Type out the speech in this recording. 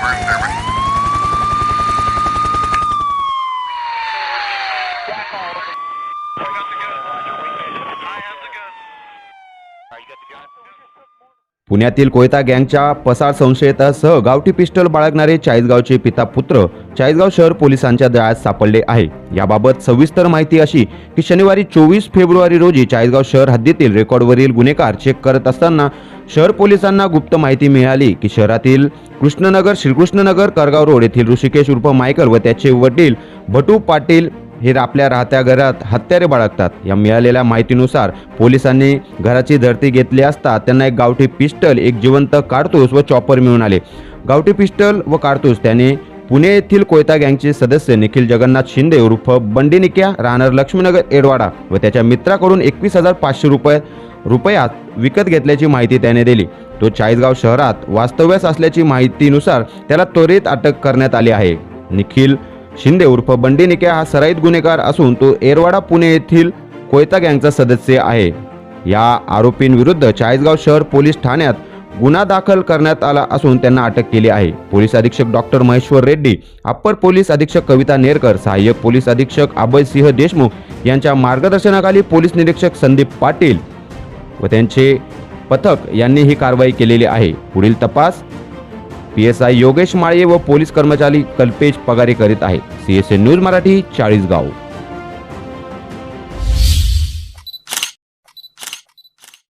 first service. पुण्यातील कोयता गँगच्या पसार संशयितासह गावठी पिस्टल बाळगणारे चाळीसगावचे पिता पुत्र चाळीसगाव शहर पोलिसांच्या जाळ्यात सापडले आहे. याबाबत सविस्तर माहिती अशी की शनिवारी चोवीस फेब्रुवारी रोजी चाळीसगाव शहर हद्दीतील रेकॉर्डवरील गुन्हेगार चेक करत असताना शहर पोलिसांना गुप्त माहिती मिळाली की शहरातील कृष्णनगर श्रीकृष्णनगर करगाव रोड येथील ऋषिकेश उर्फ मायकल व त्याचे वडील भटू पाटील हे आपल्या राहत्या घरात हत्यारे बाळगतात. या मिळालेल्या माहितीनुसार पोलिसांनी घराची धरती घेतली असता त्यांना एक गावठी पिस्टल एक जिवंत काडतूस व चॉपर मिळून आले. गावठी पिस्टल व काडतूस त्याने पुणे येथील कोयता गँगचे सदस्य निखिल जगन्नाथ शिंदे उर्फ बंडी निक्या राहणार लक्ष्मीनगर एडवाडा व त्याच्या मित्राकडून एकवीस हजार पाचशे रुपये रुपयात विकत घेतल्याची माहिती त्याने दिली. तो चाळीसगाव शहरात वास्तव्यास असल्याची माहितीनुसार त्याला त्वरित अटक करण्यात आली आहे. निखिल शिंदे उर्फ बंडी निक्या हा सराईत गुन्हेगार असून तो एरवाडा पुणे येथील कोयता गँगचा सदस्य आहे. या आरोपींविरुद्ध चाळीसगाव शहर पोलीस ठाण्यात गुन्हा दाखल करण्यात आला असून त्यांना अटक केली आहे. पोलीस अधीक्षक doctor Maheshwar Reddy upper police अधीक्षक कविता नेरकर सहाय्यक पोलीस अधीक्षक अभय सिंह देशमुख यांच्या मार्गदर्शनाखाली पोलीस निरीक्षक संदीप पाटील व त्यांचे पथक यांनी ही कारवाई केलेली आहे. पुढील तपास P S I Yogesh Male व पोलीस कर्मचारी कल्पेश पगारे करीत आहे सीएसए न्यूज मराठी चाळीसगाव.